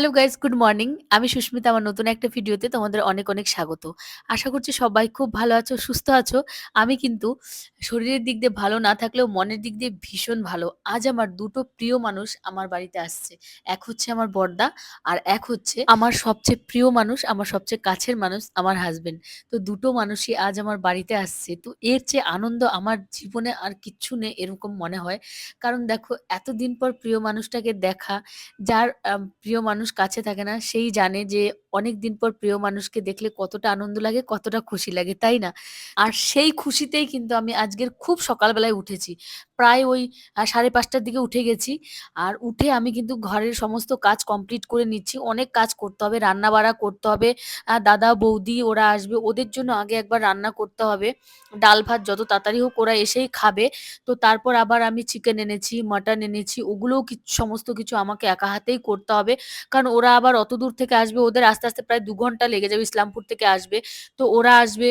Hello guys good morning. আমি সুস্মিতা আমার নতুন একটা ভিডিওতে তোমাদের অনেক, অনেক স্বাগত। আশা করছি সবাই খুব ভালো আছো, সুস্থ আছো। আমি কিন্তু শরীরের দিক দিয়ে ভালো না থাকলেও মনের দিক দিয়ে ভীষণ ভালো। আজ আমার দুটো প্রিয় মানুষ আমার বাড়িতে আসছে। এক হচ্ছে আমার বড়দা আর এক হচ্ছে আমার সবচেয়ে প্রিয় মানুষ, আমার সবচেয়ে কাছের মানুষ আমার হাজবেন্ড তো দুটো মানুষই আজ আমার বাড়িতে আসছে। তো এর চেয়ে আনন্দ আমার জীবনে আর কিচ্ছু নেই এরকম মনে হয়। কারণ দেখো এতদিন পর প্রিয় মানুষটাকে দেখা যার প্রিয় মানুষ কাছে থাকে না সেই জানে যে অনেকদিন পর প্রিয় মানুষকে দেখলে কতটা আনন্দ লাগে, কতটা খুশি লাগে, তাই না? আর সেই খুশিতেই কিন্তু আমি আজকের খুব সকালবেলায় উঠেছি। প্রায় ওই সাড়ে পাঁচটার দিকে উঠে গেছি। আর উঠে আমি কিন্তু ঘরের সমস্ত কাজ কমপ্লিট করে নিচ্ছি। অনেক কাজ করতে হবে, রান্না-বাড়া করতে হবে। দাদা, বৌদি ওরা আসবে। ওদের জন্য আগে একবার রান্না করতে হবে। ডাল-ভাত যত তাড়াতাড়ি হোক ওরা এসেই খাবে। তো তারপর আবার আমি চিকেন এনেছি, মাটন এনেছি। ওগুলোও কিছ সমস্ত কিছু আমাকে একা হাতেই করতে হবে। কারণ ওরা আবার অত দূর থেকে আসবে। ওদের আসতে, আসতে প্রায় দু ঘণ্টা লেগে যাবে। ইসলামপুর থেকে আসবে। তো ওরা আসবে।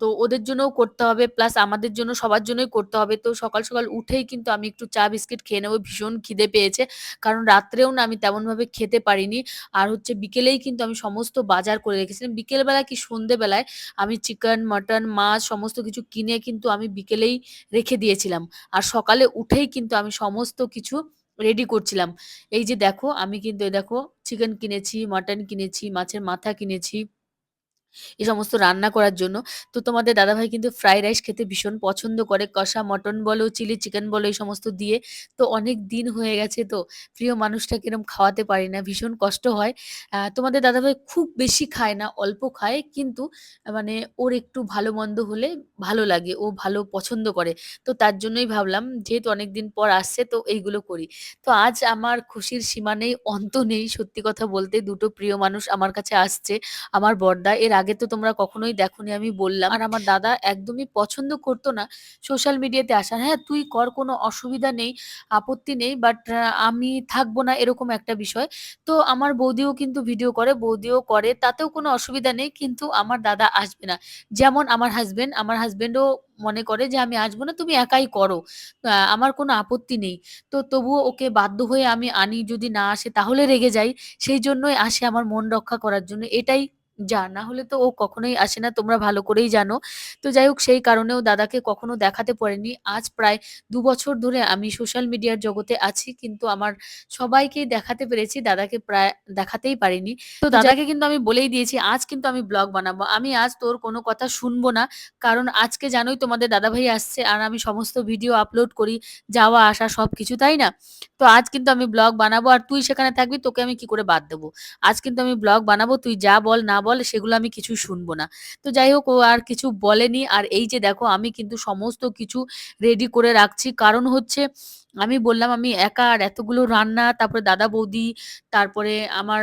তো ওদের জন্যও করতে হবে। প্লাস আমাদের জন্য সবার জন্যই করতে হবে। তো সকাল, সকাল উঠেই কিন্তু আমি একটু চা বিস্কিট খেয়ে নেব। ভীষণ খিদে পেয়েছে। কারণ রাত্রেও না আমি তেমনভাবে খেতে পারিনি। আর হচ্ছে বিকেলেই কিন্তু আমি সমস্ত বাজার করে রেখেছিলাম। বিকেলবেলা কি সন্ধ্যেবেলায় আমি চিকেন, মাটন, মাছ সমস্ত কিছু কিনে কিন্তু আমি বিকেলেই রেখে দিয়েছিলাম। আর সকালে উঠেই কিন্তু আমি সমস্ত কিছু রেডি করছিলাম। এই যে দেখো আমি কিন্তু দেখো চিকেন কিনেছি, মাটন কিনেছি, মাছের মাথা কিনেছি। এ সমস্ত রান্না করার জন্য। তো তোমাদের দাদাভাই কিন্তু ফ্রাইড রাইস খেতে ভীষণ পছন্দ করে। কষা মটন বলো, চিলি চিকেন বলো এই সমস্ত দিয়ে। তো অনেক দিন হয়ে গেছে তো প্রিয় মানুষটাকে এরকম খাওয়াতে পারি না। ভীষণ কষ্ট হয়। তোমাদের দাদাভাই খুব বেশি খায় না, অল্প খায়। কিন্তু মানে ওর একটু ভালো-মন্দ হলে ভালো লাগে। ও ভালো পছন্দ করে। তো তার জন্যই ভাবলাম যেহেতু অনেকদিন পর আসছে তো এইগুলো করি। তো আজ আমার খুশির সীমা নেই, অন্ত নেই সত্যি কথা বলতে। দুটো প্রিয় মানুষ আমার কাছে আসছে। আমার বড়দা। এর আগে তো তোমরা কখনোই দেখোনি আমি বললাম। আর আমার দাদা একদমই পছন্দ করতো না সোশ্যাল মিডিয়াতে আসা। হ্যাঁ, তুই কর কোনো অসুবিধা নেই, আপত্তি নেই। বাট আমি থাকব না এরকম একটা বিষয়। তো আমার বৌদিও কিন্তু ভিডিও করে, বৌদিও করে। তাতেও কোনো অসুবিধা নেই। কিন্তু আমার দাদা আসবে না। যেমন আমার হাসব্যান্ড, আমার হাসব্যান্ডও মনে করে যে আমি আসব না, তুমি একাই করো। আমার কোনো আপত্তি নেই। তো তবুও ওকে বাধ্য হয়ে আমি আনি। যদি না আসে তাহলে রেগে যাই। সেই জন্যই আসে আমার মন রক্ষা করার জন্য। এটাই যা। না হলে তো ও কখনোই আসে না তোমরা ভালো করেই জানো। তো যাই হোক সেই কারণেও দাদাকে কখনো দেখাতে পারিনি। আজ প্রায় দু বছর ধরে আমি সোশ্যাল মিডিয়ার জগতে আছি। কিন্তু আমার সবাইকেই দেখাতে পেরেছি। দাদাকে প্রায় দেখাতেই পারিনি। তো দাদাকে কিন্তু আমি বলেই দিয়েছি আজ কিন্তু আমি ব্লগ বানাবো। আমি আজ তোর কোনো কথা শুনব না। কারণ আজকে জানোই তোমাদের দাদাভাই আসছে আর আমি সমস্ত ভিডিও আপলোড করি। যাওয়া আসা সবকিছু, তাই না? তো আজ কিন্তু আমি ব্লগ বানাবো আর তুই সেখানে থাকবি তোকে আমি কি করে বাদ দেবো? আজ কিন্তু আমি ব্লগ বানাবো। তুই যা বল না বল সেগুলো আমি কিছু শুনব না। তো যাই হোক, ও আর কিছু বলেনি। আর এই যে দেখো, আমি কিন্তু সমস্ত কিছু রেডি করে রাখছি। কারণ হচ্ছে আমি বললাম আমি একা আর এতগুলো রান্না, তারপরে দাদা, বৌদি, তারপরে আমার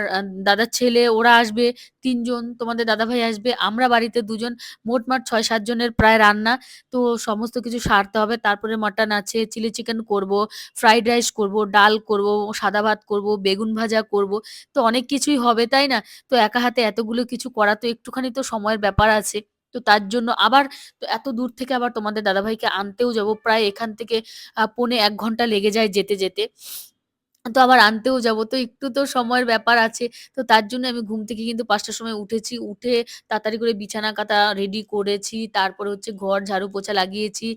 দাদার ছেলে ওরা আসবে ৩ জন, তোমাদের দাদাভাই আসবে, আমরা বাড়িতে ২ জন। মোটমাট ছয় সাতজনের প্রায় রান্না। তো সমস্ত কিছু সারতে হবে। তারপরে মাটন আছে, চিলি চিকেন করব, ফ্রাইড রাইস করব ডাল করব, সাদা ভাত করব, বেগুন ভাজা করব তো অনেক কিছুই হবে, তাই না? তো একা হাতে এতগুলো কিছু করা তো একটুখানি তো সময়ের ব্যাপার আছে। তো তার জন্য আবার এত দূর থেকে আবার তোমাদের দাদাভাইকে আনতেও যাব প্রায় এখান থেকে পৌনে এক ঘণ্টা লেগে যায় যেতে, যেতে। তো আবার আনতেও যাব। তো একটু তো সময়ের ব্যাপার আছে। তো তার জন্য আমি ঘুম থেকে কিন্তু পাঁচটার সময় উঠেছি। উঠে তাড়াতাড়ি করে বিছানা কাঁথা রেডি করেছি। তারপরে হচ্ছে ঘর ঝাড়ু পোছা লাগিয়েছি।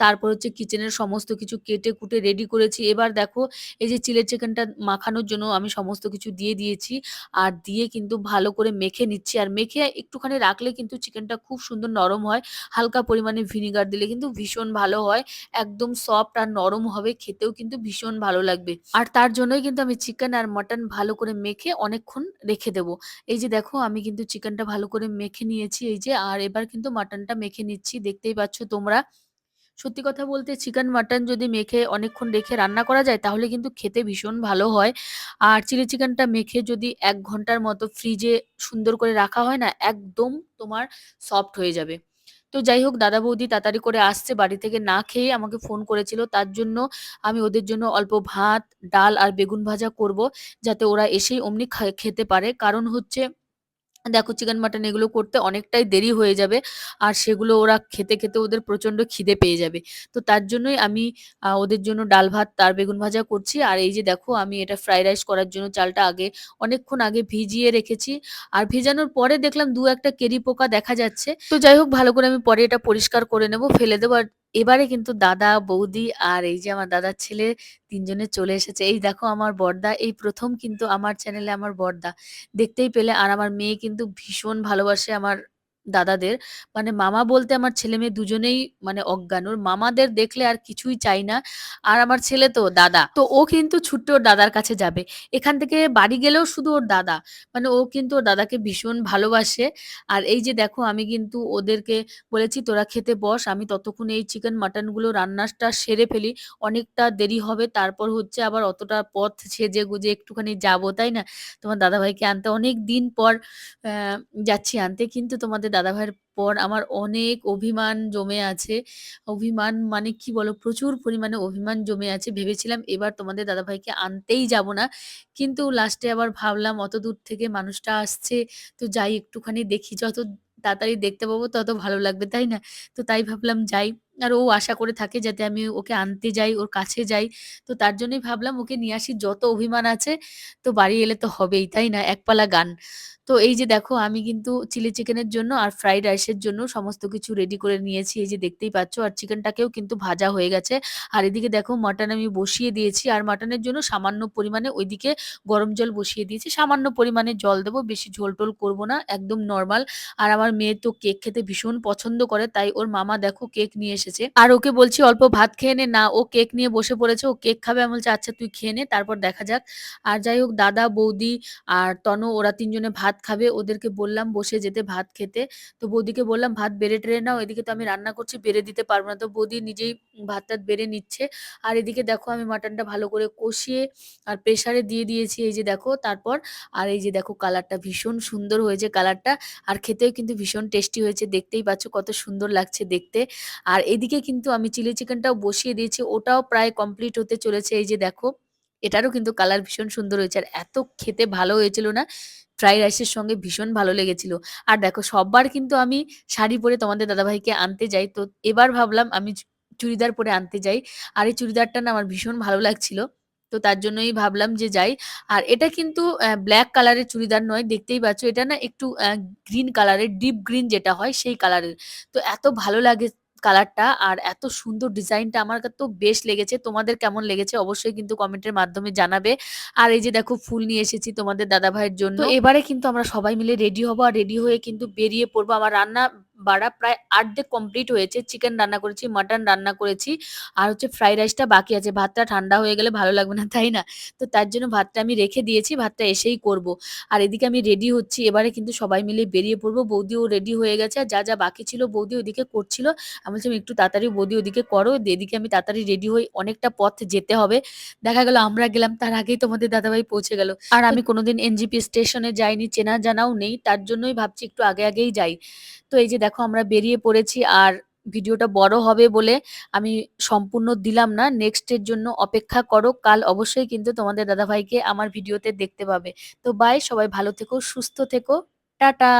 তারপর হচ্ছে কিচেনের সমস্ত কিছু কেটে-কুটে রেডি করেছি। এবার দেখো, এই যে চিলের চিকেনটা মাখানোর জন্য আমি সমস্ত কিছু দিয়ে দিয়েছি। আর দিয়ে কিন্তু ভালো করে মেখে নিচ্ছি। আর মেখে একটুখানি রাখলে কিন্তু চিকেনটা খুব সুন্দর নরম হয়। হালকা পরিমাণে ভিনিগার দিলে কিন্তু ভীষণ ভালো হয়। একদম সফট আর নরম হবে। খেতেও কিন্তু ভীষণ ভালো লাগবে। আর তার জন্যই কিন্তু আমি চিকেন আর মাটন ভালো করে মেখে অনেকক্ষণ রেখে দেবো। এই যে দেখো আমি কিন্তু চিকেনটা ভালো করে মেখে নিয়েছি এই যে। আর এবার কিন্তু মাটনটা মেখে নিচ্ছি। দেখতেই পাচ্ছ তোমরা। সত্যি কথা বলতে চিকেন, মাটন যদি মেখে অনেকক্ষণ রেখে রান্না করা যায় তাহলে কিন্তু খেতে ভীষণ ভালো হয়। আর চিলি চিকেনটা মেখে যদি এক ঘণ্টার মতো ফ্রিজে সুন্দর করে রাখা হয় না একদম তোমার সফট হয়ে যাবে। তো যাই হোক দাদা, বৌদি তাড়াতাড়ি করে আসছে বাড়ি থেকে না খেয়ে আমাকে ফোন করেছিল। তার জন্য আমি ওদের জন্য অল্প ভাত, ডাল আর বেগুন ভাজা করব যাতে ওরা এসেই অমনি খেতে পারে। কারণ হচ্ছে দেখো চিকেন মাটন এগুলো করতে অনেকটাই দেরি হয়ে যাবে আর সেগুলো ওরা খেতে খেতে ওদের প্রচণ্ড খিদে পেয়ে যাবে। তো তার জন্যই আমি ওদের জন্য ডাল ভাত আর বেগুন ভাজা করছি। আর এই যে দেখো আমি এটা ফ্রাইড রাইস করার জন্য চালটা আগে অনেকক্ষণ আগে ভিজিয়ে রেখেছি। আর ভেজানোর পরে দেখলাম দু একটা কেরি পোকা দেখা যাচ্ছে। তো যাই হোক ভালো করে আমি পরে এটা পরিষ্কার করে নেব, ফেলে দেবো আর এবারে কিন্তু দাদা, বৌদি আর এই যে আমার দাদার ছেলে তিনজনে চলে এসেছে। এই দেখো আমার বর্দা, এই প্রথম কিন্তু আমার চ্যানেলে আমার বর্দা। দেখতেই পেলে আর আমার মেয়ে কিন্তু ভীষণ ভালোবাসে আমার দাদাদের। মানে মামা বলতে আমার ছেলে মেয়ে দুজনেই মানে অজ্ঞান। ওর মামাদের দেখলে আর কিছুই চাই না। আর আমার ছেলে তো দাদা। তো ও কিন্তু ছুটে ওর দাদার কাছে যাবে। এখান থেকে বাড়ি গেলেও শুধু ওর দাদা। মানে ও কিন্তু ওর দাদাকে ভীষণ ভালোবাসে। আর এই যে দেখো, আমি কিন্তু ওদেরকে বলেছি, তোরা খেতে বস। আমি ততক্ষণ এই চিকেন মাটনগুলো রান্নাটা সেরে ফেলি। অনেকটা দেরি হবে। তারপর হচ্ছে আবার অতটা পথ সেজে গুজে একটুখানি যাব। তাই না? তোমার দাদাভাইকে আনতে অনেক দিন পর যাচ্ছি আনতে। কিন্তু তোমাদের দাদাভাইয়ের পর আমার অনেক অভিমান জমে আছে। অভিমান মানে কি বলো? প্রচুর পরিমাণে অভিমান জমে আছে। ভেবেছিলাম এবার তোমাদের দাদাভাইকে আনতেই যাব না। কিন্তু লাস্টে আবার ভাবলাম, অত দূর থেকে মানুষটা আসছে, তো যাই একটুখানি দেখি। যত তাড়াতাড়ি দেখতে পাবো তত ভালো লাগবে, তাই না? তো তাই ভাবলাম যাই। আর ও আশা করে থাকে যাতে আমি ওকে আনতে যাই, ওর কাছে যাই। তো তার জন্যই ভাবলাম ওকে নিয়ে আসি, যত অভিমান আছে তো বাড়ি এলে তো হবেই, তাই না? একপালা গান। তো এই যে দেখো, আমি কিন্তু চিলি চিকেনের জন্য আর ফ্রাইড রাইসের জন্য সমস্ত কিছু রেডি করে নিয়েছি। এই যে দেখতেই পাচ্ছ, আর চিকেনটাকেও কিন্তু ভাজা হয়ে গেছে। আর এদিকে দেখো মাটন আমি বসিয়ে দিয়েছি। আর মাটনের জন্য সামান্য পরিমাণে ওইদিকে গরম জল বসিয়ে দিয়েছি। সামান্য পরিমাণে জল দেবো, বেশি ঝোল টোল করব না, একদম নর্মাল আর আমার মেয়ে তো কেক খেতে ভীষণ পছন্দ করে, তাই ওর মামা দেখো কেক নিয়ে এসেছে। আর ওকে বলছি, অল্প ভাত খেয়ে নে। না, ও কেক নিয়ে বসে পড়েছে। ও কেক খাবে। আমি বলছি আচ্ছা তুই খেয়ে নে, তারপর দেখা যাক। আর যাই হোক, দাদা, বৌদি আর তনু, ওরা তিনজনে ভাত খাবে। ওদেরকে বললাম, বসে যেতে ভাত খেতে। তো বৌদিকে বললাম, ভাত বেড়ে টেড়ে নাও, এদিকে তো আমি রান্না করছি, বেড়ে দিতে পারব না। তো বৌদি নিজেই ভাত টাত বেড়ে নিচ্ছে। আর এদিকে দেখো, আমি মাটনটা ভালো করে কষিয়ে আর প্রেসারে দিয়ে দিয়েছি। এই যে দেখো, তারপর আর এই যে দেখো, কালারটা ভীষণ সুন্দর হয়েছে কালারটা। আর খেতেও কিন্তু ভীষণ টেস্টি হয়েছে। দেখতেই পাচ্ছ কত সুন্দর লাগছে দেখতে। আর এদিকে কিন্তু আমি চিলি চিকেনটাও বসিয়ে দিয়েছি, ওটাও প্রায় কমপ্লিট হতে চলেছে। এই যে দেখো, এটারও কিন্তু কালার ভীষণ সুন্দর হয়েছে। আর এত খেতে ভালো হয়েছিল না ফ্রাইড রাইসের সঙ্গে ভীষণ ভালো লেগেছিল। আর দেখো, সববার কিন্তু আমি শাড়ি পরে তোমাদের দাদাভাইকে আনতে যাই। তো এবার ভাবলাম আমি চুড়িদার পরে আনতে যাই। আর এই চুড়িদারটা না আমার ভীষণ ভালো লাগছিল। তো তার জন্যই ভাবলাম যে যাই। আর এটা কিন্তু ব্ল্যাক কালারের চুড়িদার নয়, দেখতেই পাচ্ছ। এটা না একটু গ্রিন কালারের ডিপ গ্রিন যেটা হয় সেই কালারের তো এত ভালো লাগে কালারটা আর এত সুন্দর ডিজাইনটা আমার তো বেশ লেগেছে। তোমাদের কেমন লেগেছে অবশ্যই কিন্তু কমেন্টের মাধ্যমে জানাবে। আর এই যে দেখো ফুল নিয়ে এসেছি তোমাদের দাদা ভাইয়ের জন্য এবারে কিন্তু আমরা সবাই মিলে রেডি হব আর রেডি হয়ে কিন্তু বেরিয়ে পড়ব। আমার রান্না বাড়া প্রায় আর্ধেক কমপ্লিট হয়েছে। চিকেন রান্না করেছি মাটন রান্না করেছি, আর হচ্ছে ফ্রাইড রাইসটা বাকি আছে। ভাতটা ঠান্ডা হয়ে গেলে ভালো লাগবে না, তাই না? তো তার জন্য ভাতটা আমি রেখে দিয়েছি, ভাতটা এসেই করব। আর এদিকে আমি রেডি হচ্ছি। এবারে কিন্তু সবাই মিলে বেরিয়ে পড়ব। বৌদিও রেডি হয়ে গেছে। আর যা যা বাকি ছিল বৌদি ওদিকে করছিল। আমি বলছিলাম একটু তাড়াতাড়ি বৌদি ওদিকে করো। এদিকে আমি তাড়াতাড়ি রেডি হই। অনেকটা পথ যেতে হবে। দেখা গেল, আমরা গেলাম। তার আগেই তোমাদের দাদাভাই পৌঁছে গেল। আর আমি কোনোদিন এনজিপি স্টেশনে যাইনি। চেনা জানাও নেই। তার জন্যই ভাবছি একটু আগে আগেই যাই। তো এই যে দেখো আমরা বেরিয়ে পড়েছি আর ভিডিওটা বড় হবে বলে আমি সম্পূর্ণ দিলাম না। নেক্সট এর জন্য অপেক্ষা করো, কাল অবশ্যই কিন্তু তোমাদের দাদাভাইকে আমার ভিডিওতে দেখতে পাবে। তো বাই সবাই ভালো থেকো, সুস্থ থেকো, টাটা।